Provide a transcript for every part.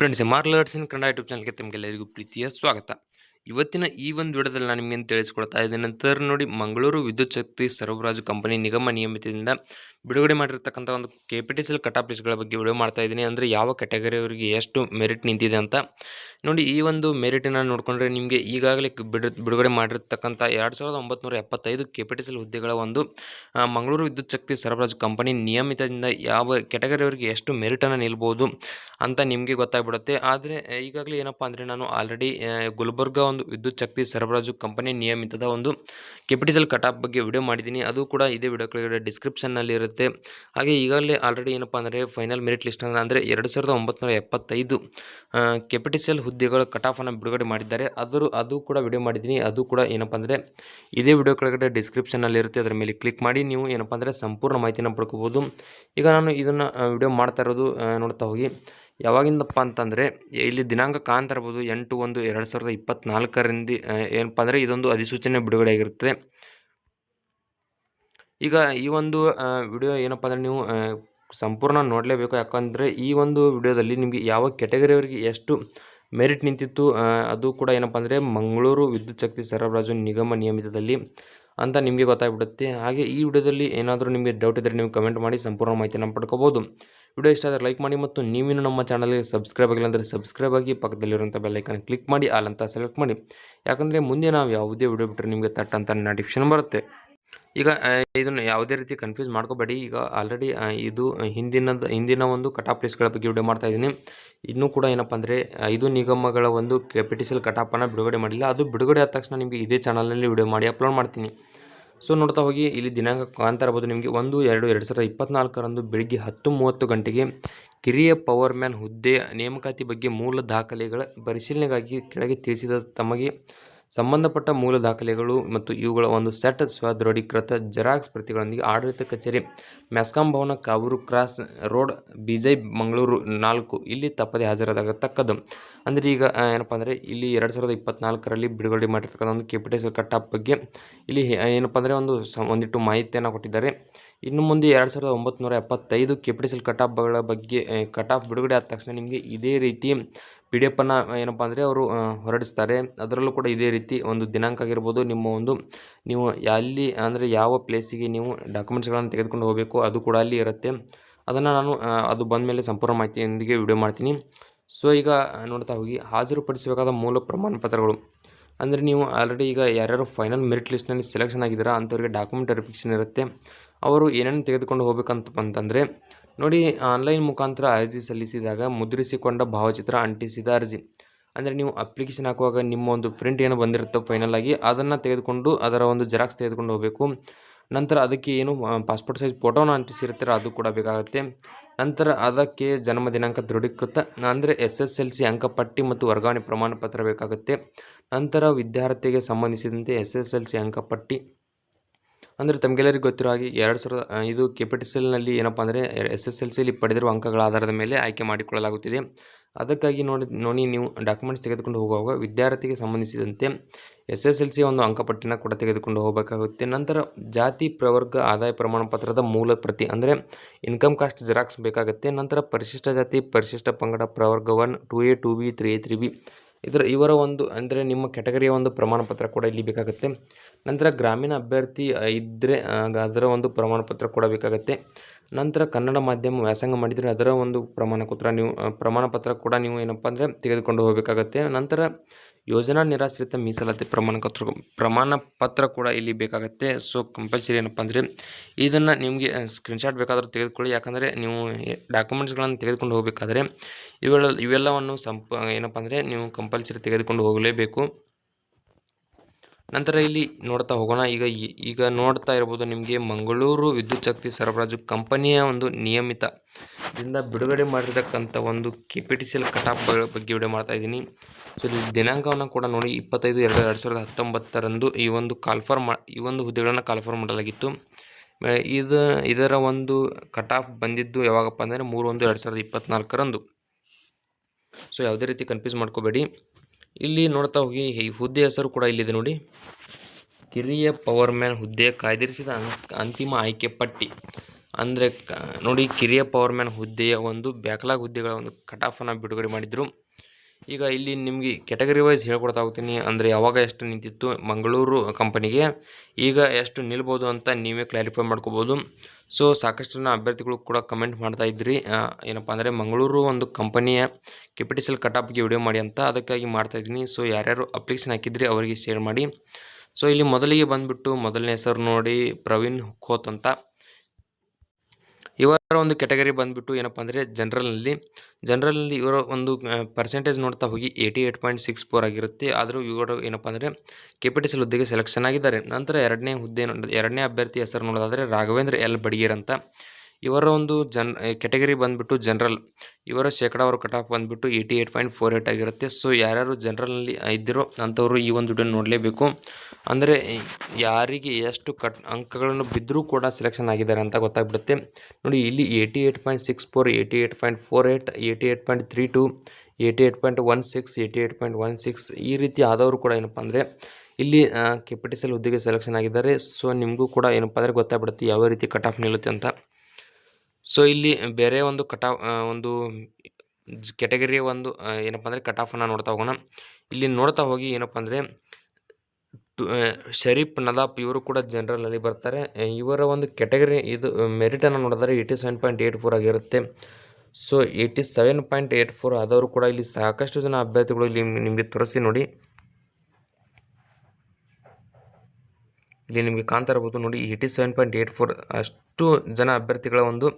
Friends ಮಾರ್ಲ್ in Kannada YouTube ಚಾನಲ್ಗೆ ತಮಗೆಲ್ಲರಿಗೂ ಪ್ರೀತಿಯ ಸ್ವಾಗತ. ಇವತ್ತಿನ ಈ ಒಂದು ವಿಡಿಯೋದಲ್ಲಿ ನಾನು ನಿಮಗೆ ತಿಳಿಸ್ಕೊಡ್ತಾ ಇದ್ದೇನೆ ನಂತರ ನೋಡಿ, ಮಂಗಳೂರು ವಿದ್ಯುತ್ ಶಕ್ತಿ ಸರಬರಾಜು ಕಂಪನಿ ನಿಗಮ ನಿಯಮಿತದಿಂದ ಬಿಡುಗಡೆ ಮಾಡಿರ್ತಕ್ಕಂಥ ಒಂದು K P T C L cutoff ಲಿಸ್ಟ್ಗಳ ಬಗ್ಗೆ ವಿಡಿಯೋ ಮಾಡ್ತಾ ಇದ್ದೀನಿ. ಅಂದರೆ ಯಾವ ಕ್ಯಾಟಗರಿಯವರಿಗೆ ಎಷ್ಟು ಮೆರಿಟ್ ನಿಂತಿದೆ ಅಂತ. ನೋಡಿ, ಈ ಒಂದು ಮೆರಿಟನ್ನು ನೋಡಿಕೊಂಡ್ರೆ ನಿಮಗೆ ಈಗಾಗಲೇ ಬಿಡು, ಬಿಡುಗಡೆ ಮಾಡಿರ್ತಕ್ಕಂಥ ಎರಡು ಸಾವಿರದ ಒಂಬತ್ನೂರ ಎಪ್ಪತ್ತೈದು ಕೆ ಪಿ ಟಿ ಸಿಲ್ ಹುದ್ದೆಗಳ ಒಂದು ಮಂಗಳೂರು ವಿದ್ಯುತ್ ಶಕ್ತಿ ಸರಬರಾಜು ಕಂಪನಿ ನಿಯಮಿತದಿಂದ ಯಾವ ಕ್ಯಾಟಗರಿಯವರಿಗೆ ಎಷ್ಟು ಮೆರಿಟನ್ನು ನಿಲ್ಬೋದು ಅಂತ ನಿಮಗೆ ಗೊತ್ತಾಗ್ಬಿಡುತ್ತೆ. ಆದರೆ, ಈಗಾಗಲೇ ಏನಪ್ಪ ಅಂದರೆ ನಾನು ಆಲ್ರೆಡಿ ಗುಲ್ಬರ್ಗ ಒಂದು ವಿದ್ಯುತ್ ಶಕ್ತಿ ಸರಬರಾಜು ಕಂಪನಿ ನಿಯಮಿತದ ಒಂದು ಕೆಪಿಟಿಸಲ್ ಕಟಾಪ್ ಬಗ್ಗೆ ವಿಡಿಯೋ ಮಾಡಿದ್ದೀನಿ. ಅದು ಕೂಡ ಇದೇ ವಿಡಿಯೋ ಕೆಳಗಡೆ ಡಿಸ್ಕ್ರಿಪ್ಷನ್ನಲ್ಲಿ ಹಾಗೆ ಈಗಾಗಲೇ ಆಲ್ರೆಡಿ ಏನಪ್ಪ ಅಂದರೆ ಫೈನಲ್ ಮೆರಿಟ್ ಲಿಸ್ಟ್ ಅಂದರೆ ಎರಡು ಸಾವಿರದ ಒಂಬತ್ತುನೂರ ಎಪ್ಪತ್ತೈದು ಕೆಪಿಟಿಸಲ್ ಹುದ್ದೆಗಳ ಕಟಾಫನ್ನು ಬಿಡುಗಡೆ ಮಾಡಿದ್ದಾರೆ. ಅದರ ಅದು ಕೂಡ ವಿಡಿಯೋ ಮಾಡಿದ್ದೀನಿ. ಅದು ಕೂಡ ಏನಪ್ಪ ಅಂದರೆ ಇದೇ ವಿಡಿಯೋ ಕೆಳಗಡೆ ಡಿಸ್ಕ್ರಿಪ್ಷನಲ್ಲಿ ಇರುತ್ತೆ. ಅದರ ಮೇಲೆ ಕ್ಲಿಕ್ ಮಾಡಿ ನೀವು ಏನಪ್ಪ ಅಂದರೆ ಸಂಪೂರ್ಣ ಮಾಹಿತಿನ ಪಡ್ಕೋಬೋದು ಈಗ ನಾನು ಇದನ್ನು ವಿಡಿಯೋ ಮಾಡ್ತಾ ಇರೋದು ನೋಡ್ತಾ ಹೋಗಿ. ಯಾವಾಗಿಂದಪ್ಪ ಅಂತಂದರೆ ಇಲ್ಲಿ ದಿನಾಂಕ ಕಾಣ್ತಾ ಇರ್ಬೋದು ಎಂಟು ಒಂದು ಎರಡು ಸಾವಿರದ ಇಪ್ಪತ್ತ್ನಾಲ್ಕರಿಂದ ಏನಪ್ಪ ಅಂದರೆ ಇದೊಂದು ಅಧಿಸೂಚನೆ ಬಿಡುಗಡೆ ಆಗಿರುತ್ತೆ. ಈಗ ಈ ಒಂದು ವಿಡಿಯೋ ಏನಪ್ಪ ಅಂದರೆ ನೀವು ಸಂಪೂರ್ಣ ನೋಡಲೇಬೇಕು. ಯಾಕಂದರೆ ಈ ಒಂದು ವಿಡಿಯೋದಲ್ಲಿ ನಿಮಗೆ ಯಾವ ಕೆಟಗರಿಯವರಿಗೆ ಎಷ್ಟು ಮೆರಿಟ್ ನಿಂತಿತ್ತು ಅದು ಕೂಡ ಏನಪ್ಪ ಅಂದರೆ ಮಂಗಳೂರು ವಿದ್ಯುತ್ ಶಕ್ತಿ ಸರಬರಾಜು ನಿಗಮ ನಿಯಮಿತದಲ್ಲಿ ಅಂತ ನಿಮಗೆ ಗೊತ್ತಾಗ್ಬಿಡುತ್ತೆ. ಹಾಗೆ ಈ ವಿಡಿಯೋದಲ್ಲಿ ಏನಾದರೂ ನಿಮಗೆ ಡೌಟ್ ಇದ್ದರೆ ನೀವು ಕಮೆಂಟ್ ಮಾಡಿ, ಸಂಪೂರ್ಣ ಮಾಹಿತಿಯನ್ನು ಪಡ್ಕೋಬೋದು. ವಿಡಿಯೋ ಇಷ್ಟ ಆದರೆ ಲೈಕ್ ಮಾಡಿ ಮತ್ತು ನೀವಿನ್ನು ನಮ್ಮ ಚಾನಲ್ಗೆ ಸಬ್ಸ್ಕ್ರೈಬ್ ಆಗಿಲ್ಲ ಅಂದರೆ ಸಬ್ಸ್ಕ್ರೈಬ್ ಆಗಿ ಪಕ್ಕದಲ್ಲಿರುವಂಥ ಬೆಲ್ಲೈಕನ್ ಕ್ಲಿಕ್ ಮಾಡಿ, ಆಲ್ ಅಂತ ಸೆಲೆಕ್ಟ್ ಮಾಡಿ. ಯಾಕಂದರೆ ಮುಂದೆ ನಾವು ಯಾವುದೇ ವಿಡಿಯೋ ಬಿಟ್ಟರೆ ನಿಮಗೆ ತಟ್ಟಂತ ನೋಟಿಫಿಕೇಶನ್ ಬರುತ್ತೆ. ಈಗ ಇದನ್ನು ಯಾವುದೇ ರೀತಿ ಕನ್ಫ್ಯೂಸ್ ಮಾಡ್ಕೋಬೇಡಿ. ಈಗ ಆಲ್ರೆಡಿ ಇದು ಹಿಂದಿನದ, ಹಿಂದಿನ ಒಂದು ಕಟಾಪ್ ಲಿಸ್ಟ್ಗಳ ಬಗ್ಗೆ ವಿಡಿಯೋ ಮಾಡ್ತಾ ಇದ್ದೀನಿ. ಇನ್ನೂ ಕೂಡ ಏನಪ್ಪ ಅಂದರೆ ಐದು ನಿಗಮಗಳ ಒಂದು ಕೆಪಿಟಿಸಲ್ ಕಟಾಪನ್ನು ಬಿಡುಗಡೆ ಮಾಡಿಲ್ಲ. ಅದು ಬಿಡುಗಡೆ ಆದ ತಕ್ಷಣ ನಿಮಗೆ ಇದೇ ಚಾನಲಲ್ಲಿ ವಿಡಿಯೋ ಮಾಡಿ ಅಪ್ಲೋಡ್ ಮಾಡ್ತೀನಿ. ಸೊ ನೋಡ್ತಾ ಹೋಗಿ, ಇಲ್ಲಿ ದಿನಾಂಕ ಕಾಣ್ತಾ ನಿಮಗೆ. ಒಂದು, ಎರಡು ಎರಡು ಸಾವಿರದ ಇಪ್ಪತ್ನಾಲ್ಕರಂದು ಬೆಳಿಗ್ಗೆ ಹತ್ತು ಮೂವತ್ತು ಗಂಟೆಗೆ ಕಿರಿಯ ಪವರ್ ಮ್ಯಾನ್ ಹುದ್ದೆ ನೇಮಕಾತಿ ಬಗ್ಗೆ ಮೂಲ ದಾಖಲೆಗಳ ಪರಿಶೀಲನೆಗಾಗಿ ಕೆಳಗೆ ತಿಳಿಸಿದ ತಮಗೆ ಸಂಬಂಧಪಟ್ಟ ಮೂಲ ದಾಖಲೆಗಳು ಮತ್ತು ಇವುಗಳ ಒಂದು ಸೆಟ್ ಸ್ವದೃಢೀಕೃತ ಜೆರಾಕ್ಸ್ ಪ್ರತಿಗಳೊಂದಿಗೆ ಆಡಳಿತ ಕಚೇರಿ, ಮೆಸ್ಕಾಂ ಭವನ, ಕಾವೂರು ಕ್ರಾಸ್ ರೋಡ್, ಬಿಜೈ ಮಂಗಳೂರು ನಾಲ್ಕು. ಇಲ್ಲಿ ತಪ್ಪದೆ ಹಾಜರಾಗತಕ್ಕದ್ದು. ಅಂದರೆ ಈಗ ಏನಪ್ಪ ಅಂದರೆ ಇಲ್ಲಿ ಎರಡು ಸಾವಿರದ ಇಪ್ಪತ್ನಾಲ್ಕರಲ್ಲಿ ಬಿಡುಗಡೆ ಮಾಡಿರ್ತಕ್ಕಂಥ ಒಂದು ಕೆಪಿಟಲ್ ಕಟಾಪ್ ಬಗ್ಗೆ ಇಲ್ಲಿ ಏನಪ್ಪ ಅಂದರೆ ಒಂದು ಸ, ಒಂದಿಟ್ಟು ಮಾಹಿತಿಯನ್ನು ಕೊಟ್ಟಿದ್ದಾರೆ. ಇನ್ನು ಮುಂದೆ ಎರಡು ಸಾವಿರದ ಒಂಬತ್ನೂರ ಎಪ್ಪತ್ತೈದು ಕೆಪಿಟಿಸಲ್ ಕಟಾಪ್ಗಳ ಬಗ್ಗೆ ಕಟಾಪ್ ಬಿಡುಗಡೆ ಆದ ತಕ್ಷಣ ನಿಮಗೆ ಇದೇ ರೀತಿ ಪಿ ಡಿ ಎಫನ್ನು ಏನಪ್ಪ ಅಂದರೆ ಅವರು ಹೊರಡಿಸ್ತಾರೆ. ಅದರಲ್ಲೂ ಕೂಡ ಇದೇ ರೀತಿ ಒಂದು ದಿನಾಂಕ ಆಗಿರ್ಬೋದು, ನಿಮ್ಮ ಒಂದು ನೀವು ಎಲ್ಲಿ ಅಂದರೆ ಯಾವ ಪ್ಲೇಸಿಗೆ ನೀವು ಡಾಕ್ಯುಮೆಂಟ್ಸ್ಗಳನ್ನು ತೆಗೆದುಕೊಂಡು ಹೋಗಬೇಕು, ಅದು ಕೂಡ ಅಲ್ಲಿ ಇರುತ್ತೆ. ಅದನ್ನು ನಾನು ಅದು ಬಂದ ಮೇಲೆ ಸಂಪೂರ್ಣ ಮಾಹಿತಿಯೊಂದಿಗೆ ವಿಡಿಯೋ ಮಾಡ್ತೀನಿ. ಸೊ, ಈಗ ನೋಡ್ತಾ ಹೋಗಿ, ಹಾಜರುಪಡಿಸಬೇಕಾದ ಮೂಲ ಪ್ರಮಾಣ ಪತ್ರಗಳು ಅಂದರೆ ನೀವು ಆಲ್ರೆಡಿ ಈಗ ಯಾರ್ಯಾರು ಫೈನಲ್ ಮೆರಿಟ್ ಲಿಸ್ಟ್ನಲ್ಲಿ ಸೆಲೆಕ್ಷನ್ ಆಗಿದ್ದೀರಾ, ಅಂಥವ್ರಿಗೆ ಡಾಕ್ಯುಮೆಂಟ್ ವೆರಿಫಿಕೇಷನ್ ಇರುತ್ತೆ. ಅವರು ಏನೇನು ತೆಗೆದುಕೊಂಡು ಹೋಗ್ಬೇಕಂತ ಅಂತಂದರೆ ನೋಡಿ, ಆನ್ಲೈನ್ ಮುಖಾಂತರ ಅರ್ಜಿ ಸಲ್ಲಿಸಿದಾಗ ಮುದ್ರಿಸಿಕೊಂಡ ಭಾವಚಿತ್ರ ಅಂಟಿಸಿದ ಅರ್ಜಿ. ಅಂದರೆ ನೀವು ಅಪ್ಲಿಕೇಶನ್ ಹಾಕುವಾಗ ನಿಮ್ಮ ಒಂದು ಪ್ರಿಂಟ್ ಏನು ಬಂದಿರುತ್ತೋ ಫೈನಲ್ ಆಗಿ ಅದನ್ನು ತೆಗೆದುಕೊಂಡು ಅದರ ಒಂದು ಜೆರಾಕ್ಸ್ ತೆಗೆದುಕೊಂಡು ಹೋಗಬೇಕು. ನಂತರ ಅದಕ್ಕೆ ಏನು ಪಾಸ್ಪೋರ್ಟ್ ಸೈಜ್ ಫೋಟೋನ ಅಂಟಿಸಿರ್ತೀರ ಅದು ಕೂಡ ಬೇಕಾಗುತ್ತೆ. ನಂತರ ಅದಕ್ಕೆ ಜನ್ಮ ದಿನಾಂಕ ದೃಢೀಕೃತ, ಅಂದರೆ ಎಸ್ ಎಸ್ ಎಲ್ ಸಿ ಅಂಕಪಟ್ಟಿ ಮತ್ತು ವರ್ಗಾವಣೆ ಪ್ರಮಾಣಪತ್ರ ಬೇಕಾಗುತ್ತೆ. ನಂತರ ವಿದ್ಯಾರ್ಥಿಗೆ ಸಂಬಂಧಿಸಿದಂತೆ ಎಸ್ ಎಸ್ ಎಲ್ ಸಿ ಅಂಕಪಟ್ಟಿ ಅಂದರೆ ತಮಗೆಲ್ಲರಿಗೂ ಗೊತ್ತಿರೋ ಹಾಗೆ ಎರಡು ಸಾವಿರದ ಇದು ಕೆಪಿಟಿಸಲ್ನಲ್ಲಿ ಏನಪ್ಪ ಅಂದರೆ ಎಸ್ ಎಸ್ ಎಲ್ ಸಿಲಿ ಪಡೆದಿರುವ ಅಂಕಗಳ ಆಧಾರದ ಮೇಲೆ ಆಯ್ಕೆ ಮಾಡಿಕೊಳ್ಳಲಾಗುತ್ತಿದೆ. ಅದಕ್ಕಾಗಿ ನೋಡಿ ನೋಡಿ ನೀವು ಡಾಕ್ಯುಮೆಂಟ್ಸ್ ತೆಗೆದುಕೊಂಡು ಹೋಗುವಾಗ ವಿದ್ಯಾರ್ಥಿಗೆ ಸಂಬಂಧಿಸಿದಂತೆ ಎಸ್ ಎಸ್ ಎಲ್ ಸಿ ಒಂದು ಅಂಕಪಟ್ಟಿನ ಕೂಡ ತೆಗೆದುಕೊಂಡು ಹೋಗಬೇಕಾಗುತ್ತೆ. ನಂತರ ಜಾತಿ, ಪ್ರವರ್ಗ, ಆದಾಯ ಪ್ರಮಾಣ ಪತ್ರದ ಮೂಲ ಪ್ರತಿ ಅಂದರೆ ಇನ್ಕಮ್ ಕಾಸ್ಟ್ ಜೆರಾಕ್ಸ್ ಬೇಕಾಗುತ್ತೆ. ನಂತರ ಪರಿಶಿಷ್ಟ ಜಾತಿ, ಪರಿಶಿಷ್ಟ ಪಂಗಡ, ಪ್ರವರ್ಗ one two A two B three A three B ಇದರ ಇವರ ಒಂದು ಅಂದರೆ ನಿಮ್ಮ ಕೆಟಗರಿಯ ಒಂದು ಪ್ರಮಾಣ ಪತ್ರ ಕೂಡ ಇಲ್ಲಿ ಬೇಕಾಗುತ್ತೆ. ನಂತರ ಗ್ರಾಮೀಣ ಅಭ್ಯರ್ಥಿ ಇದ್ದರೆ ಅದರ ಒಂದು ಪ್ರಮಾಣ ಪತ್ರ ಕೊಡಬೇಕಾಗತ್ತೆ. ನಂತರ ಕನ್ನಡ ಮಾಧ್ಯಮ ವ್ಯಾಸಂಗ ಮಾಡಿದರೆ ಅದರ ಒಂದು ಪ್ರಮಾಣ ಪತ್ರ ನೀವು ಪ್ರಮಾಣ ಪತ್ರ ಕೂಡ ನೀವು ಏನಪ್ಪ ಅಂದರೆ ತೆಗೆದುಕೊಂಡು ಹೋಗಬೇಕಾಗತ್ತೆ. ನಂತರ ಯೋಜನಾ ನಿರಾಶ್ರಿತ ಮೀಸಲಾತಿ ಪ್ರಮಾಣ ಪತ್ರ ಪ್ರಮಾಣ ಪತ್ರ ಕೂಡ ಇಲ್ಲಿ ಬೇಕಾಗುತ್ತೆ. ಸೊ ಕಂಪಲ್ಸರಿ ಏನಪ್ಪ ಅಂದರೆ ಇದನ್ನು ನಿಮಗೆ ಸ್ಕ್ರೀನ್ಶಾಟ್ ಬೇಕಾದರೂ ತೆಗೆದುಕೊಳ್ಳಿ. ಯಾಕಂದರೆ ನೀವು ಡಾಕ್ಯುಮೆಂಟ್ಸ್ಗಳನ್ನು ತೆಗೆದುಕೊಂಡು ಹೋಗಬೇಕಾದ್ರೆ ಇವೆಲ್ಲ, ಇವೆಲ್ಲವನ್ನು ಸಂಪ, ಏನಪ್ಪ ಅಂದರೆ ನೀವು ಕಂಪಲ್ಸರಿ ತೆಗೆದುಕೊಂಡು ಹೋಗಲೇಬೇಕು. ನಂತರ ಇಲ್ಲಿ ನೋಡ್ತಾ ಹೋಗೋಣ. ಈಗ ಈಗ ನೋಡ್ತಾ ಇರ್ಬೋದು ನಿಮಗೆ ಮಂಗಳೂರು ವಿದ್ಯುತ್ ಶಕ್ತಿ ಸರಬರಾಜು ಕಂಪನಿಯ ಒಂದು ನಿಯಮಿತ ದಿಂದ ಬಿಡುಗಡೆ ಮಾಡಿರ್ತಕ್ಕಂಥ ಒಂದು K P T C L cutoff ಬಗ್ಗೆ ವಿಡಿಯೋ ಮಾಡ್ತಾ ಇದ್ದೀನಿ. ಸೊ ಇಲ್ಲಿ ದಿನಾಂಕವನ್ನು ಕೂಡ ನೋಡಿ, ಇಪ್ಪತ್ತೈದು ಎರಡು ಎರಡು ಸಾವಿರದ ಹತ್ತೊಂಬತ್ತರಂದು ಈ ಒಂದು ಕಾಲ್ಫರ್ ಮಾ, ಈ ಒಂದು ಹುದ್ದೆಗಳನ್ನು ಕಾಲ್ಫರ್ ಮಾಡಲಾಗಿತ್ತು. ಇದು, ಇದರ ಒಂದು ಕಟಾಫ್ ಬಂದಿದ್ದು ಯಾವಾಗಪ್ಪ ಅಂದರೆ ಮೂರು ಒಂದು ಎರಡು ಸಾವಿರದ ಇಪ್ಪತ್ತ್ನಾಲ್ಕರಂದು ಸೊ ಯಾವುದೇ ರೀತಿ ಕನ್ಫ್ಯೂಸ್ ಮಾಡ್ಕೋಬೇಡಿ. ಇಲ್ಲಿ ನೋಡ್ತಾ ಹೋಗಿ, ಈ ಹುದ್ದೆ ಹೆಸರು ಕೂಡ ಇಲ್ಲಿದೆ ನೋಡಿ. ಕಿರಿಯ ಪವರ್ ಮ್ಯಾನ್ ಹುದ್ದೆ ಕಾಯ್ದಿರಿಸಿದ ಅಂತಿಮ ಆಯ್ಕೆ ಪಟ್ಟಿ. ಅಂದರೆ ನೋಡಿ, ಕಿರಿಯ ಪವರ್ ಮ್ಯಾನ್ ಹುದ್ದೆಯ ಒಂದು ಬ್ಯಾಕ್ಲಾಗ್ ಹುದ್ದೆಗಳ ಒಂದು ಕಟಾಫನ್ನು ಬಿಡುಗಡೆ ಮಾಡಿದರು. ಈಗ ಇಲ್ಲಿ ನಿಮಗೆ ಕ್ಯಾಟಗರಿ ವೈಸ್ ಹೇಳ್ಕೊಡ್ತಾ ಹೋಗ್ತೀನಿ. ಅಂದರೆ ಯಾವಾಗ ಎಷ್ಟು ನಿಂತಿತ್ತು ಮಂಗಳೂರು ಕಂಪನಿಗೆ ಈಗ ಎಷ್ಟು ನಿಲ್ಬೋದು ಅಂತ ನೀವೇ ಕ್ಲಾರಿಫೈ ಮಾಡ್ಕೋಬೋದು. ಸೊ ಸಾಕಷ್ಟು ಜನ ಅಭ್ಯರ್ಥಿಗಳು ಕೂಡ ಕಮೆಂಟ್ ಮಾಡ್ತಾ ಇದ್ರಿ. ಏನಪ್ಪ ಅಂದರೆ ಮಂಗಳೂರು ಒಂದು ಕಂಪನಿಯ ಕೆಪಿಟಿಸಲ್ ಕಟಾಪ್ಗೆ ವಿಡಿಯೋ ಮಾಡಿ ಅಂತ ಅದಕ್ಕಾಗಿ ಮಾಡ್ತಾ ಇದ್ದೀನಿ. ಸೊ ಯಾರ್ಯಾರು ಅಪ್ಲಿಕೇಶನ್ ಹಾಕಿದ್ರಿ ಅವರಿಗೆ ಶೇರ್ ಮಾಡಿ. ಸೊ ಇಲ್ಲಿ ಮೊದಲಿಗೆ ಬಂದುಬಿಟ್ಟು ಮೊದಲನೇ ಹೆಸರು ನೋಡಿ ಪ್ರವೀಣ್ ಖೋತ್ ಅಂತ. ಇವರ ಒಂದು ಕ್ಯಾಟಗರಿ ಬಂದುಬಿಟ್ಟು ಏನಪ್ಪ ಅಂದರೆ ಜನರಲ್ನಲ್ಲಿ ಜನರಲ್ನಲ್ಲಿ ಇವರ ಒಂದು ಪರ್ಸೆಂಟೇಜ್ ನೋಡ್ತಾ ಹೋಗಿ eighty eight point six four ಆಗಿರುತ್ತೆ. ಆದರೂ ಇವರು ಏನಪ್ಪ ಅಂದರೆ ಕೆಪಿಟಿಸಲ್ ಹುದ್ದೆಗೆ ಸೆಲೆಕ್ಷನ್ ಆಗಿದ್ದಾರೆ. ನಂತರ ಎರಡನೇ ಹುದ್ದೆ ಎರಡನೇ ಅಭ್ಯರ್ಥಿ ಹೆಸರು ನೋಡೋದಾದರೆ ರಾಘವೇಂದ್ರ ಎಲ್ ಬಡಿಗೇರ್ ಅಂತ. ಇವರ ಒಂದು ಜನ್ ಕೆಟಗರಿ ಬಂದುಬಿಟ್ಟು ಜನರಲ್ ಇವರ ಶೇಕಡಾವಾರು ಕಟ್ ಆಫ್ ಬಂದುಬಿಟ್ಟು eighty eight point four eight ಆಗಿರುತ್ತೆ. ಸೊ ಯಾರ್ಯಾರು ಜನರಲ್ನಲ್ಲಿ ಇದ್ದಿರೋ ಅಂಥವರು ಈ ಒಂದು ವಿಡಿಯೋ ನೋಡಲೇಬೇಕು. ಅಂದರೆ ಯಾರಿಗೆ ಎಷ್ಟು ಕಟ್ ಅಂಕಗಳನ್ನು ಬಿದ್ದರೂ ಕೂಡ ಸೆಲೆಕ್ಷನ್ ಆಗಿದ್ದಾರೆ ಅಂತ ಗೊತ್ತಾಗ್ಬಿಡುತ್ತೆ. ನೋಡಿ, ಇಲ್ಲಿ eighty eight point six four eighty eight point four eight eighty eight point three two eighty eight point one six eighty eight point one six ಈ ರೀತಿ ಆದವರು ಕೂಡ ಏನಪ್ಪ ಅಂದರೆ, ಇಲ್ಲಿ ಕೆಪಿಟಿಸಲ್ ಹುದ್ದೆಗೆ ಸೆಲೆಕ್ಷನ್ ಆಗಿದ್ದಾರೆ. ಸೊ ನಿಮಗೂ ಕೂಡ ಏನಪ್ಪ ಅಂದರೆ ಗೊತ್ತಾಗ್ಬಿಡುತ್ತೆ ಯಾವ ರೀತಿ ಕಟ್ ಆಫ್ ನಿಲ್ಲುತ್ತೆ ಅಂತ. ಸೊ ಇಲ್ಲಿ ಬೇರೆ ಒಂದು ಕಟ್ ಒಂದು ಕೆಟಗರಿ ಒಂದು ಏನಪ್ಪ ಅಂದರೆ ಕಟ್ ಆಫನ್ನು ನೋಡ್ತಾ ಹೋಗೋಣ. ಇಲ್ಲಿ ನೋಡ್ತಾ ಹೋಗಿ ಏನಪ್ಪ ಅಂದರೆ ಶರೀಫ್ ನದಾಪ್ ಇವರು ಕೂಡ ಜನರಲಲ್ಲಿ ಬರ್ತಾರೆ. ಇವರ ಒಂದು ಕೆಟಗರಿ ಇದು ಮೆರಿಟನ್ನು ನೋಡಿದ್ರೆ eighty seven point eight four ಆಗಿರುತ್ತೆ. So eighty seven point eight four ಆದವರು ಕೂಡ ಇಲ್ಲಿ ಸಾಕಷ್ಟು ಜನ ಅಭ್ಯರ್ಥಿಗಳು ಇಲ್ಲಿ ನಿಮಗೆ ತೋರಿಸಿ ನೋಡಿ. ಇಲ್ಲಿ ನಿಮಗೆ ಕಾಣ್ತಾ ಇರ್ಬೋದು ನೋಡಿ eighty seven point eight four ಅಷ್ಟು ಜನ ಅಭ್ಯರ್ಥಿಗಳ ಒಂದು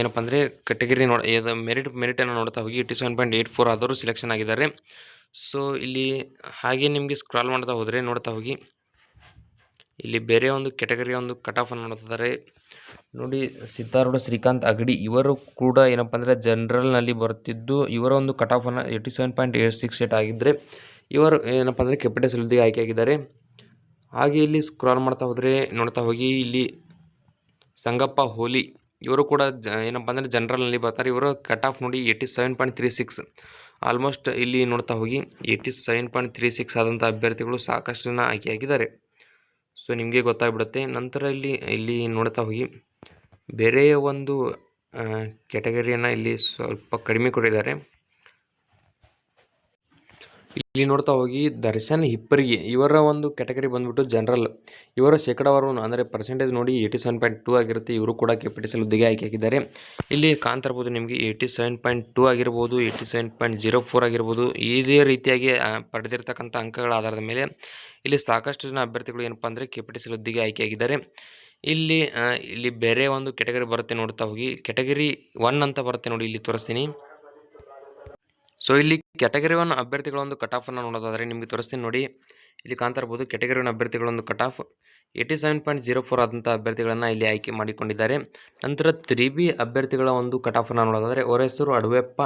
ಏನಪ್ಪ ಅಂದರೆ ಕೆಟಗರಿ ನೋಡ ಮೆರಿಟ್ ಮೆರಿಟನ್ನು ನೋಡ್ತಾ ಹೋಗಿ eighty seven point eight four ಆದರೂ ಸೆಲೆಕ್ಷನ್ ಆಗಿದ್ದಾರೆ. ಸೊ ಇಲ್ಲಿ ಹಾಗೆ ನಿಮಗೆ ಸ್ಕ್ರಾಲ್ ಮಾಡ್ತಾ ಹೋದರೆ ನೋಡ್ತಾ ಹೋಗಿ. ಇಲ್ಲಿ ಬೇರೆ ಒಂದು ಕೆಟಗರಿಯ ಒಂದು ಕಟ್ ಆಫನ್ನು ನೋಡ್ತಿದ್ದಾರೆ. ನೋಡಿ ಸಿದ್ಧಾರೂಢ, ಶ್ರೀಕಾಂತ್ ಅಗಡಿ ಇವರು ಕೂಡ ಏನಪ್ಪ ಅಂದರೆ ಜನರಲ್ನಲ್ಲಿ ಬರುತ್ತಿದ್ದು, ಇವರ ಒಂದು cut ಆಫನ್ನು eighty seven point eight six eight ಆಗಿದ್ದರೆ ಇವರು ಏನಪ್ಪ ಅಂದರೆ ಕೆಪಿಟಲ್ ಆಯ್ಕೆ ಆಯ್ಕೆಯಾಗಿದ್ದಾರೆ ಹಾಗೆ ಇಲ್ಲಿ ಸ್ಕ್ರಾಲ್ ಮಾಡ್ತಾ ಹೋದರೆ ನೋಡ್ತಾ ಹೋಗಿ, ಇಲ್ಲಿ ಸಂಗಪ್ಪ ಹೋಲಿ. ಇವರು ಕೂಡ ಜ, ಏನಪ್ಪ ಅಂದರೆ ಜನರಲ್ನಲ್ಲಿ ಬರ್ತಾರೆ. ಇವರು ಕಟ್ ಆಫ್ ನೋಡಿ eighty seven point three six almost ಇಲ್ಲಿ ನೋಡ್ತಾ ಹೋಗಿ eighty seven point three six ಆದಂಥ ಅಭ್ಯರ್ಥಿಗಳು ಸಾಕಷ್ಟು ಜನ ಆಯ್ಕೆಯಾಗಿದ್ದಾರೆ ಸೊ ನಿಮಗೆ ಗೊತ್ತಾಗ್ಬಿಡುತ್ತೆ. ನಂತರ ಇಲ್ಲಿ ಇಲ್ಲಿ ನೋಡ್ತಾ ಹೋಗಿ, ಬೇರೆ ಒಂದು ಕ್ಯಾಟಗರಿಯನ್ನು ಇಲ್ಲಿ ಸ್ವಲ್ಪ ಕಡಿಮೆ ಕೊಟ್ಟಿದ್ದಾರೆ. ಇಲ್ಲಿ ನೋಡ್ತಾ ಹೋಗಿ ದರ್ಶನ್ ಹಿಪ್ಪರಿಗೆ. ಇವರ ಒಂದು ಕ್ಯಾಟಗರಿ ಬಂದ್ಬಿಟ್ಟು ಜನರಲ್ ಇವರ ಶೇಕಡಾವಾರು ಅಂದರೆ ಪರ್ಸೆಂಟೇಜ್ ನೋಡಿ ಏಯ್ಟಿ ಸೆವೆನ್ ಪಾಯಿಂಟ್ ಟೂ ಆಗಿರುತ್ತೆ. ಇವರು ಕೂಡ ಕೆಪಿಟಿಸಲ್ ಹುದ್ದೆಗೆ ಆಯ್ಕೆಯಾಗಿದ್ದಾರೆ ಇಲ್ಲಿ ಕಾಣ್ತಿರ್ಬೋದು ನಿಮಗೆ ಏಯ್ಟಿ ಸೆವೆನ್ ಪಾಯಿಂಟ್ ಟೂ ಆಗಿರ್ಬೋದು eighty seven point zero four ಆಗಿರ್ಬೋದು. ಇದೇ ರೀತಿಯಾಗಿ ಪಡೆದಿರ್ತಕ್ಕಂಥ ಅಂಕಗಳ ಆಧಾರದ ಮೇಲೆ ಇಲ್ಲಿ ಸಾಕಷ್ಟು ಜನ ಅಭ್ಯರ್ಥಿಗಳು ಏನಪ್ಪ ಅಂದರೆ ಕೆಪಿಟಿಸಲ್ ಹುದ್ದೆಗೆ ಆಯ್ಕೆಯಾಗಿದ್ದಾರೆ ಇಲ್ಲಿ ಇಲ್ಲಿ ಬೇರೆ ಒಂದು ಕೆಟಗರಿ ಬರುತ್ತೆ ನೋಡ್ತಾ ಹೋಗಿ. ಕೆಟಗರಿ ಒನ್ ಅಂತ ಬರುತ್ತೆ ನೋಡಿ, ಇಲ್ಲಿ ತೋರಿಸ್ತೀನಿ. ಸೊ ಇಲ್ಲಿ ಕ್ಯಾಟಗರಿ ಒನ್ ಅಭ್ಯರ್ಥಿಗಳ ಒಂದು ಕಟ್ ಆಫನ್ನು ನೋಡೋದಾದರೆ ನಿಮಗೆ ತೋರಿಸ್ತೀನಿ ನೋಡಿ. ಇಲ್ಲಿ ಕಾಣ್ತಾ ಇರ್ಬೋದು ಕ್ಯಾಟಗರಿ ಒನ್ ಅಭ್ಯರ್ಥಿಗಳ ಒಂದು cut off eighty seven point zero four ಆದಂಥ ಅಭ್ಯರ್ಥಿಗಳನ್ನು ಇಲ್ಲಿ ಆಯ್ಕೆ ಮಾಡಿಕೊಂಡಿದ್ದಾರೆ. ನಂತರ ತ್ರೀ ಬಿ ಅಭ್ಯರ್ಥಿಗಳ ಒಂದು ಕಟ್ ಆಫನ್ನು ನೋಡೋದಾದರೆ ಅವರ ಹೆಸರು ಅಡುವೆಪ್ಪ.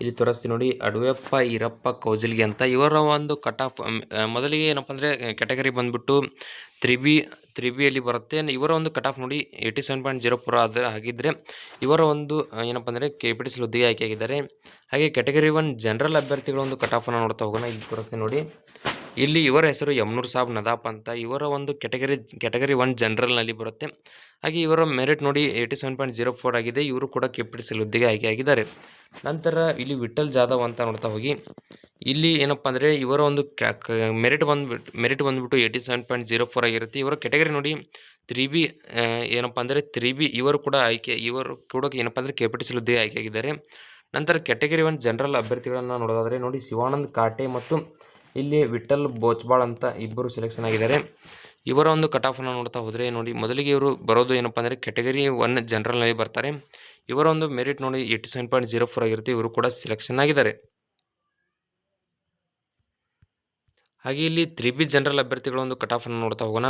ಇಲ್ಲಿ ತೋರಿಸ್ತೀನಿ ನೋಡಿ, ಅಡುವೆಪ್ಪ, ಈರಪ್ಪ, ಕೌಜಲ್ಗೆ ಅಂತ ಇವರ ಒಂದು ಕಟ್ ಆಫ್ ಮೊದಲಿಗೆ ಏನಪ್ಪ ಅಂದರೆ ಕ್ಯಾಟಗರಿ ಬಂದುಬಿಟ್ಟು ತ್ರೀ ಬಿ ತ್ರೀ ಬಿಯಲ್ಲಿ ಬರುತ್ತೆ. ಇವರ ಒಂದು ಕಟ್ ಆಫ್ ನೋಡಿ eighty seven point zero four ಆದರೆ ಆಗಿದ್ದರೆ ಇವರ ಒಂದು ಏನಪ್ಪ ಅಂದರೆ ಕೆ ಪಿ ಟಿ ಸಿ ಹುದ್ದೆಗೆ ಆಯ್ಕೆಯಾಗಿದ್ದಾರೆ ಹಾಗೆ ಕ್ಯಾಟಗರಿ ಒನ್ ಜನರಲ್ ಅಭ್ಯರ್ಥಿಗಳ ಒಂದು ಕಟ್ ಆಫನ್ನು ನೋಡ್ತಾ ಹೋಗೋಣ. ಇಲ್ಲಿ ತೋರಿಸ್ತೀನಿ ನೋಡಿ. ಇಲ್ಲಿ ಇವರ ಹೆಸರು ಯಮ್ನೂರ್ ಸಾಬ್ ನದಾಪ್ ಅಂತ. ಇವರ ಒಂದು ಕೆಟಗರಿ ಕೆಟಗರಿ ಒನ್ ಜನರಲ್ನಲ್ಲಿ ಬರುತ್ತೆ. ಹಾಗೆ ಇವರ ಮೆರಿಟ್ ನೋಡಿ eighty seven point zero four ಆಗಿದೆ. ಇವರು ಕೂಡ ಕೆ ಪಿ ಟಿ ಆಗಿದ್ದಾರೆ. ಹುದ್ದೆಗೆ ಆಯ್ಕೆಯಾಗಿದ್ದಾರೆ ನಂತರ ಇಲ್ಲಿ ವಿಠಲ್ ಜಾಧವ್ ಅಂತ ನೋಡ್ತಾ ಹೋಗಿ. ಇಲ್ಲಿ ಏನಪ್ಪ ಅಂದರೆ ಇವರ ಒಂದು ಮೆರಿಟ್ ಬಂದ್ಬಿಟ್ಟು ಮೆರಿಟ್ ಬಂದುಬಿಟ್ಟು eighty seven point zero four ಆಗಿರುತ್ತೆ. ಇವರ ಕೆಟಗರಿ ನೋಡಿ ತ್ರೀ ಬಿ ಏನಪ್ಪ ಅಂದರೆ ತ್ರೀ ಬಿ ಇವರು ಕೂಡ ಆಯ್ಕೆ, ಇವರು ಕೂಡ ಏನಪ್ಪ ಅಂದರೆ ಕೆ ಪಿ ಟಿ ಸಿ ಹುದ್ದೆಗೆ ಆಯ್ಕೆಯಾಗಿದ್ದಾರೆ ನಂತರ ಕೆಟಗರಿ ಒನ್ ಜನರಲ್ ಅಭ್ಯರ್ಥಿಗಳನ್ನು ನೋಡೋದಾದರೆ ನೋಡಿ ಶಿವಾನಂದ್ ಕಾಟೆ ಮತ್ತು ಇಲ್ಲಿ ವಿಠಲ್ ಬೋಚ್ಬಾಳ್ ಅಂತ ಇಬ್ಬರು ಸೆಲೆಕ್ಷನ್ ಆಗಿದ್ದಾರೆ. ಇವರ ಒಂದು ಕಟ್ ಆಫನ್ನು ನೋಡ್ತಾ ಹೋದರೆ ನೋಡಿ, ಮೊದಲಿಗೆ ಇವರು ಬರೋದು ಏನಪ್ಪ ಅಂದರೆ ಕೆಟಗರಿ ಒನ್ ಜನರಲ್ನಲ್ಲಿ ಬರ್ತಾರೆ. ಇವರ ಒಂದು ಮೆರಿಟ್ ನೋಡಿ eighty seven point zero four ಆಗಿರುತ್ತೆ, ಇವರು ಕೂಡ ಸೆಲೆಕ್ಷನ್ ಆಗಿದ್ದಾರೆ. ಹಾಗೆ ಇಲ್ಲಿ ತ್ರಿ ಬಿ ಜನರಲ್ ಅಭ್ಯರ್ಥಿಗಳ ಒಂದು ಕಟ್ ಆಫನ್ನು ನೋಡ್ತಾ ಹೋಗೋಣ.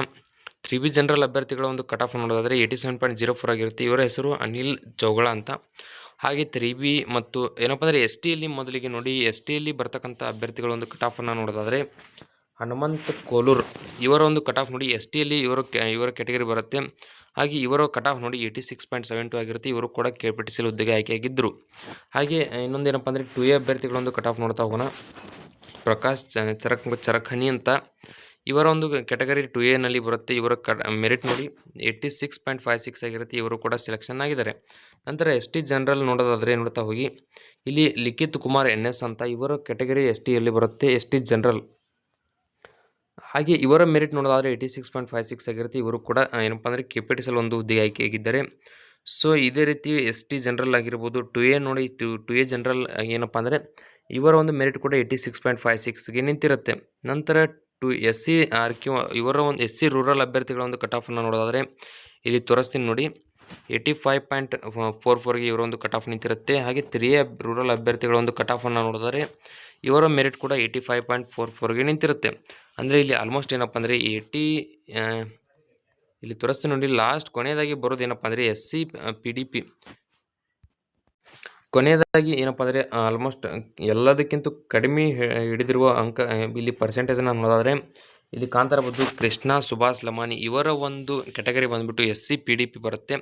ತ್ರಿ ಬಿ ಜನರಲ್ ಅಭ್ಯರ್ಥಿಗಳ ಒಂದು ಕಟ್ ಆಫ್ ನೋಡೋದಾದರೆ eighty seven point zero four ಆಗಿರುತ್ತೆ. ಇವರ ಹೆಸರು ಅನಿಲ್ ಚೌಗಳ ಅಂತ. ಹಾಗೆ ತ್ರೀ ಬಿ ಮತ್ತು ಏನಪ್ಪ ಅಂದರೆ ಎಸ್ ಟಿಯಲ್ಲಿ ಮೊದಲಿಗೆ ನೋಡಿ ಎಸ್ ಟಿಯಲ್ಲಿ ಬರ್ತಕ್ಕಂಥ ಅಭ್ಯರ್ಥಿಗಳ ಒಂದು ಕಟ್ ಆಫನ್ನು ನೋಡೋದಾದರೆ, ಹನುಮಂತ್ ಕೋಲೂರ್ ಇವರ ಒಂದು ಕಟ್ ಆಫ್ ನೋಡಿ ಎಸ್ ಟಿಯಲ್ಲಿ ಇವರು ಇವರ ಕೆಟಗರಿ ಬರುತ್ತೆ. ಹಾಗೆ ಇವರ ಕಟ್ ಆಫ್ ನೋಡಿ eighty six point seven two ಆಗಿರುತ್ತೆ. ಇವರು ಕೂಡ ಕೆ ಪಿ ಟಿ ಸಿಲ್ ಹುದ್ದೆಗೆ ಆಯ್ಕೆಯಾಗಿದ್ದರು ಹಾಗೆ ಇನ್ನೊಂದೇನಪ್ಪ ಅಂದರೆ ಟು ಎ ಅಭ್ಯರ್ಥಿಗಳೊಂದು ಕಟ್ ಆಫ್ ನೋಡ್ತಾ ಹೋಗೋಣ. ಪ್ರಕಾಶ್ ಚರಕ್ ಚರಖನಿ ಅಂತ. ಇವರ ಒಂದು ಕೆಟಗರಿ ಟು ಎನಲ್ಲಿ ಬರುತ್ತೆ. ಇವರ ಮೆರಿಟ್ ನೋಡಿ eighty six point five six ಆಗಿರುತ್ತೆ. ಇವರು ಕೂಡ ಸೆಲೆಕ್ಷನ್ ಆಗಿದ್ದಾರೆ. ನಂತರ ಎಸ್ ಟಿ ಜನರಲ್ ನೋಡೋದಾದರೆ ನೋಡ್ತಾ ಹೋಗಿ. ಇಲ್ಲಿ ಲಿಖಿತ್ ಕುಮಾರ್ ಎನ್ ಎಸ್ ಅಂತ ಇವರ ಕೆಟಗರಿ ಎಸ್ ಟಿಯಲ್ಲಿ ಬರುತ್ತೆ. ಎಸ್ ಟಿ ಜನರಲ್ ಹಾಗೆ ಇವರ ಮೆರಿಟ್ ನೋಡೋದಾದರೆ eighty six point five six ಆಗಿರುತ್ತೆ. ಇವರು ಕೂಡ ಏನಪ್ಪ ಅಂದರೆ ಕೆ ಪಿ ಟಿ ಸಲ್ ಒಂದು ಹುದ್ದೆಗೆ ಆಯ್ಕೆಯಾಗಿದ್ದಾರೆ ಸೊ ಇದೇ ರೀತಿ ಎಸ್ ಟಿ ಜನರಲ್ ಆಗಿರ್ಬೋದು ಟು ಎ ನೋಡಿ ಟು ಟು ಎ ಜನರಲ್ ಏನಪ್ಪ ಅಂದರೆ ಇವರ ಒಂದು ಮೆರಿಟ್ ಕೂಡ ಏಯ್ಟಿ ಸಿಕ್ಸ್ ಪಾಯಿಂಟ್ ಫೈವ್ ಸಿಕ್ಸ್ಗೆ ನಿಂತಿರುತ್ತೆ. ನಂತರ to S C R Q ಇವರ ಒಂದು ಎಸ್ ಸಿ ರೂರಲ್ ಅಭ್ಯರ್ಥಿಗಳ ಒಂದು ಕಟ್ ಆಫನ್ನು ನೋಡೋದಾದರೆ ಇಲ್ಲಿ ತೋರಿಸ್ತೀನಿ ನೋಡಿ. ಏಯ್ಟಿ ಫೈವ್ ಪಾಯಿಂಟ್ ಫೋರ್ ಫೋರ್ಗೆ ಇವರ ಒಂದು ಕಟ್ ಆಫ್ ನಿಂತಿರುತ್ತೆ. ಹಾಗೆ ತ್ರೀ ರೂರಲ್ ಅಭ್ಯರ್ಥಿಗಳ ಒಂದು ಕಟ್ ಆಫನ್ನು ನೋಡಿದರೆ ಇವರ ಮೆರಿಟ್ ಕೂಡ ಏಯ್ಟಿ ಫೈವ್ ಪಾಯಿಂಟ್ ಫೋರ್ ಫೋರ್ಗೆ ನಿಂತಿರುತ್ತೆ. ಅಂದರೆ ಇಲ್ಲಿ ಆಲ್ಮೋಸ್ಟ್ ಏನಪ್ಪ ಅಂದರೆ ಏಯ್ಟಿ ಇಲ್ಲಿ ತೋರಿಸ್ತೀನಿ ನೋಡಿ ಲಾಸ್ಟ್ ಕೊನೆಯದಾಗಿ ಬರೋದು ಏನಪ್ಪ ಅಂದರೆ S C P D P ಕೊನೆಯದಾಗಿ ಏನಪ್ಪ ಅಂದರೆ ಆಲ್ಮೋಸ್ಟ್ ಎಲ್ಲದಕ್ಕಿಂತ ಕಡಿಮೆ ಹಿಡಿದಿರುವ ಅಂಕ ಇಲ್ಲಿ ಪರ್ಸೆಂಟೇಜನ್ನು ನೋಡೋದಾದರೆ, ಇಲ್ಲಿ ಕಾಂತಾರ ಬಂದು ಕೃಷ್ಣ, ಸುಭಾಷ್, ಲಮಾನಿ ಇವರ ಒಂದು ಕೆಟಗರಿ ಬಂದುಬಿಟ್ಟು S C P D P ಬರುತ್ತೆ.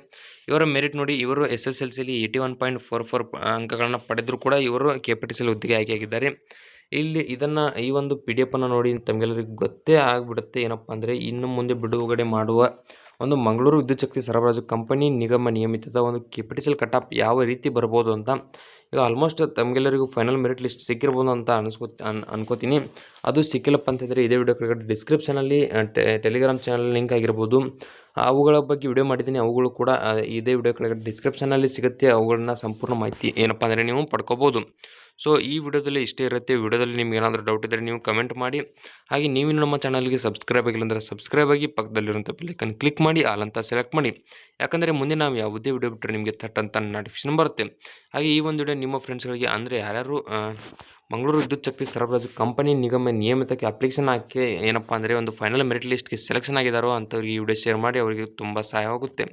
ಇವರ ಮೆರಿಟ್ ನೋಡಿ ಇವರು S S L ಸಿಲಿ eighty one point four four ಅಂಕಗಳನ್ನು ಪಡೆದರೂ ಕೂಡ ಇವರು ಕೆ ಪಿ ಟಿ ಸಿಲ್ ಹುದ್ದೆಗೆ ಆಯ್ಕೆಯಾಗಿದ್ದಾರೆ ಇಲ್ಲಿ ಇದನ್ನು, ಈ ಒಂದು ಪಿ ಡಿ ಎಫನ್ನು ನೋಡಿ ತಮಗೆಲ್ಲರಿಗೂ ಗೊತ್ತೇ ಆಗಿಬಿಡುತ್ತೆ ಏನಪ್ಪ ಅಂದರೆ, ಇನ್ನು ಮುಂದೆ ಬಿಡುಗಡೆ ಮಾಡುವ ಒಂದು ಮಂಗಳೂರು ವಿದ್ಯುತ್ ಶಕ್ತಿ ಸರಬರಾಜು ಕಂಪನಿ ನಿಗಮ ನಿಯಮಿತದ ಒಂದು ಕೆಪಿಟಿಸಲ್ ಕಟಾಪ್ ಯಾವ ರೀತಿ ಬರ್ಬೋದು ಅಂತ ಈಗ ಆಲ್ಮೋಸ್ಟ್ ತಮಗೆಲ್ಲರಿಗೂ ಫೈನಲ್ ಮೆರಿಟ್ ಲಿಸ್ಟ್ ಸಿಕ್ಕಿರ್ಬೋದು ಅಂತ ಅನ್ಸ್ಕೊ ಅನ್, ಅನ್ಕೋತೀನಿ. ಅದು ಸಿಕ್ಕಿಲ್ಲಪ್ಪ ಅಂತಂದರೆ ಇದೇ ವಿಡಿಯೋ ಕೆಳಗಡೆ ಡಿಸ್ಕ್ರಿಪ್ಷನಲ್ಲಿ ಟೆಲಿಗ್ರಾಮ್ ಚಾನಲ್ ಲಿಂಕ್ ಆಗಿರ್ಬೋದು. ಅವುಗಳ ಬಗ್ಗೆ ವಿಡಿಯೋ ಮಾಡಿದ್ದೀನಿ, ಅವುಗಳು ಕೂಡ ಇದೇ ವಿಡಿಯೋ ಕೆಳಗಡೆ ಡಿಸ್ಕ್ರಿಪ್ಷನಲ್ಲಿ ಸಿಗುತ್ತೆ. ಅವುಗಳನ್ನ ಸಂಪೂರ್ಣ ಮಾಹಿತಿ ಏನಪ್ಪ ಅಂದರೆ ನೀವು ಪಡ್ಕೋಬೋದು. ಸೊ, ಈ ವಿಡಿಯೋದಲ್ಲಿ ಇಷ್ಟೇ ಇರುತ್ತೆ. ವಿಡಿಯೋದಲ್ಲಿ ನಿಮ್ಗೆ ಏನಾದರೂ ಡೌಟ್ ಇದ್ದರೆ ನೀವು ಕಮೆಂಟ್ ಮಾಡಿ. ಹಾಗೆ ನೀವು ನಮ್ಮ ಚಾನಲ್ಗೆ ಸಬ್ಸ್ಕ್ರೈಬ್ ಆಗಿಲ್ಲ ಅಂದರೆ ಸಬ್ಸ್ಕ್ರೈಬ್ ಆಗಿ ಪಕ್ಕದಲ್ಲಿರುವಂಥ ಬೆಲ್ಲೈಕನ್ ಕ್ಲಿಕ್ ಮಾಡಿ ಅಂತ ಸೆಲೆಕ್ಟ್ ಮಾಡಿ. ಯಾಕಂದರೆ ಮುಂದೆ ನಾವು ಯಾವುದೇ ವಿಡಿಯೋ ಬಿಟ್ಟರೆ ನಿಮಗೆ ಥಟ್ ಅಂತ ನೋಟಿಫಿಕೇಶನ್ ಬರುತ್ತೆ. ಹಾಗೆ ಈ ಒಂದು ವಿಡಿಯೋ ನಿಮ್ಮ ಫ್ರೆಂಡ್ಸ್ಗಳಿಗೆ ಅಂದರೆ ಯಾರ್ಯಾರು ಮಂಗಳೂರು ವಿದ್ಯುತ್ ಶಕ್ತಿ ಸರಬರಾಜು ಕಂಪನಿ ನಿಗಮ ನಿಯಮಿತಕ್ಕೆ ಅಪ್ಲಿಕೇಶನ್ ಹಾಕಿ ಏನಪ್ಪ ಅಂದರೆ ಒಂದು ಫೈನಲ್ ಮೆರಿಟ್ ಲಿಸ್ಟ್ಗೆ ಸೆಲೆಕ್ಷನ್ ಆಗಿದ್ದಾರೋ ಅಂಥವ್ರಿಗೆ ಈ ವಿಡಿಯೋ ಶೇರ್ ಮಾಡಿ, ಅವರಿಗೆ ತುಂಬ ಸಹಾಯವಾಗುತ್ತೆ.